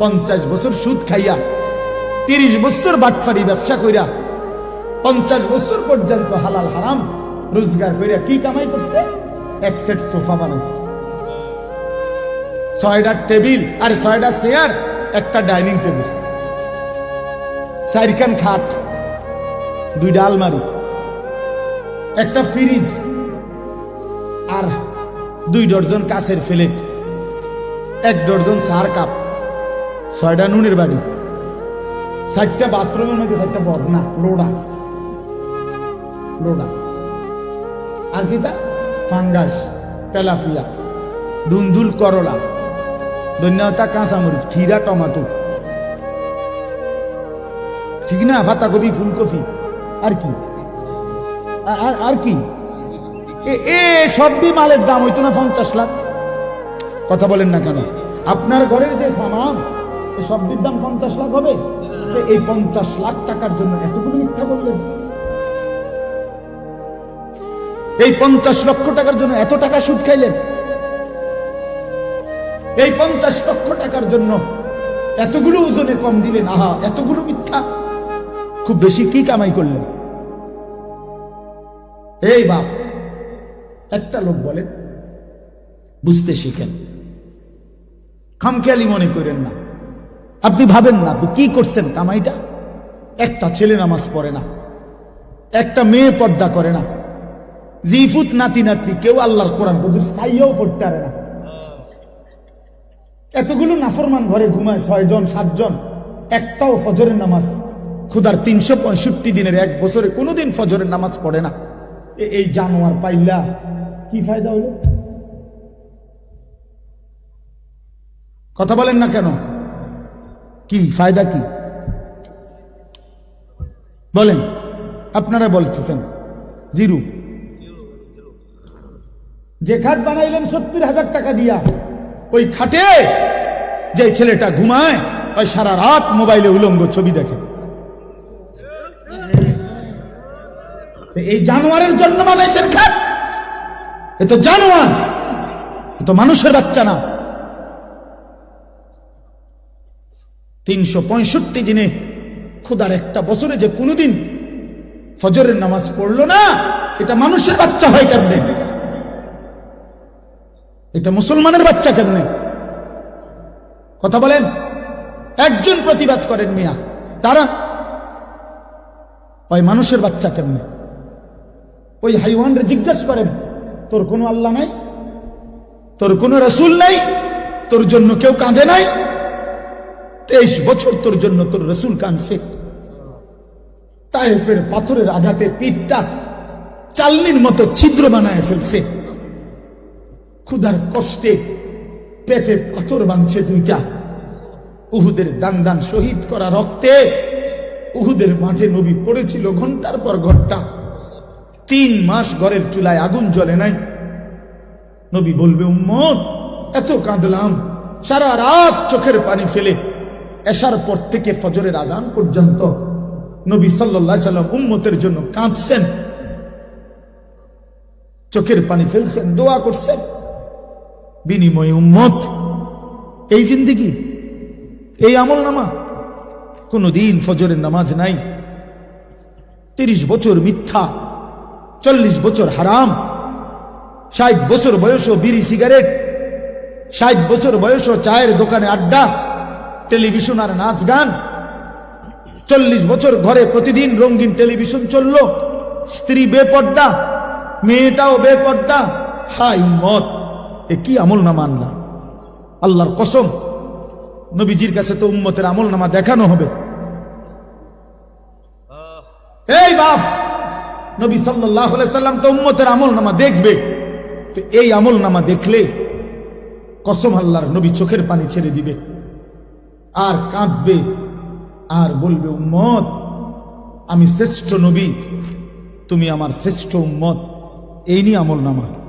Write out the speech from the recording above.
পঞ্চাশ বছর সুদ খাইয়া, তিরিশ বছর বাটফারি ব্যবসা কইরা, পঞ্চাশ বছর পর্যন্ত হালাল হারাম রোজগার কইরা কি কামাই করছে? এক সেট সোফা বানাইছে। ছয়টা টেবিল আর ছয়টা চেয়ার, একটা ডাইনিং টেবিল। চারখান খাট দুইটা আলমারি, একটা ফ্রিজ আর দুই ডর্জন কাছের ফ্লেট এক ডর্জন সার কাপ। ছয়টা নুনের বাড়ি। চারটা বাথরুমের মধ্যে চারটা বদনা, লোডা। লোডা। আর কি তা ফাঙ্গাস, তেলাফিয়া, দুন্দুল করলা, ধন্যতা কাঁচামরিচ খিরা টমাটো। ঠিক না? পাতাকপি ফুলকপি। আর কি? আর- আর কি? এ- সবই মালের দাম হইতো না পঞ্চাশ লাখ। কথা বলেন না কেন? আপনার ঘরের যে সামান দাম পঞ্চাশ লাখ হবে। এই পঞ্চাশ লাখ টাকার জন্য এতগুলো মিথ্যা বললেন? এই পঞ্চাশ লক্ষ টাকার জন্য এত টাকা সুদ খাইলেন? এই পঞ্চাশ লক্ষ টাকার জন্য এতগুলো ওজনে কম দিলেন? আহা, এতগুলো মিথ্যা। খুব বেশি কি কামাই করলেন? এই বাপ, একটা লোক বলেন, বুঝতে শিখেন। খামখেয়ালি মনে করেন না। আপনি ভাবেন না, আপনি কি করছেন কামাইটা? একটা ছেলে নামাজ পড়ে না, একটা মেয়ে পর্দা করে না, জিফুত নাতি নাতি কেউ আল্লাহর কোরআন কদুর সাইয়াও পড়তে পারে না। এতগুলো নাফরমান ঘরে ঘুমায় ছয়জন, সাতজন, একটাও ফজরের নামাজ। খুদার তিনশো পঁয়ষট্টি দিনের এক বছরে কোনোদিন ফজরের নামাজ পড়ে না। এই জানোয়ার পাইলা কি ফায়দা হলো? কথা বলেন না কেন? কি, ফায়দা কি? বলেন, আপনারা বলতেছেন। জিরু। যে খাট বানাইলেন সত্তর হাজার টাকা দিয়া, ওই খাটে যে ছেলেটা ঘুমায়, ওই সারা রাত মোবাইলে উলঙ্গ ছবি দেখে। এই জানোয়ারের জন্য বানাইছেন খাট? এ তো জানোয়ার, এ তো মানুষের বাচ্চা না। তিনশো পঁয়ষট্টি দিনে খুদার একটা বছরে যে কোনোদিন ফজরের নামাজ পড়ল না, এটা মানুষের বাচ্চা হয় কেমনে? এটা মুসলমানের বাচ্চা কেমনে? কথা বলেন, একজন প্রতিবাদ করেন মিয়া, তারা, ওই মানুষের বাচ্চা কেমনে? ওই হাইওয়ানরে জিজ্ঞেস করেন, তোর কোনো আল্লাহ নাই? তোর কোনো রসুল নাই? তোর জন্য কেউ কাঁদে নাই? তেইশ বছর তোর জন্য তোর রসুল কাঁদছে। তাইফের পাথরের আঘাতে পিঠটা চালনির মতো ছিদ্র বানায় ফেলছে। ক্ষুধার কষ্টে পেটে পাথর বাঁধছে দুইটা। উহুদের দান দান শহীদ করা রক্তে উহুদের মাঝে নবী পড়েছিল ঘণ্টার পর ঘণ্টা। তিন মাস ঘরের চুলায় আগুন জ্বলে নাই। নবী বলবে, উম্মত, এত কাঁদলাম। সারা রাত চোখের পানি ফেলে এসার পর থেকে ফজরের আজান পর্যন্ত নবী সাল্লাহ সাল্লাম উম্মতের জন্য কাঁদছেন। চোখের পানি ফেলছেন, দোয়া করছেন। বিনিময়ে উম্মত, এই জিন্দিগি, এই আমল নামা কোনদিন ফজরের নামাজ নাই। তিরিশ বছর মিথ্যা, চল্লিশ বছর হারাম, ষাট বছর বয়স বিড়ি সিগারেট, ষাট বছর বয়স চায়ের দোকানে আড্ডা টেলিভিশন আর নাচ গান। চল্লিশ বছর ঘরে প্রতিদিন রঙিন টেলিভিশন চলল। স্ত্রী বেপর্দা, মেয়েটাও বেপর্দা। হাই মত, এ কি আমল নামা আনলা আল্লাহর কসম, নবীজির কাছে তো উম্মতের আমল নামা দেখানো হবে। এই বাপ, নবী সাল্লাহ সাল্লাম তো উম্মতের আমল নামা দেখবে। তো এই আমল নামা দেখলে কসম আল্লাহর নবী চোখের পানি ছেড়ে দিবে। আর কাঁদবে, আর বলবে, উম্মত, আমি শ্রেষ্ঠ নবী, তুমি আমার শ্রেষ্ঠ উম্মত। এই নিয়ে আমল নামা।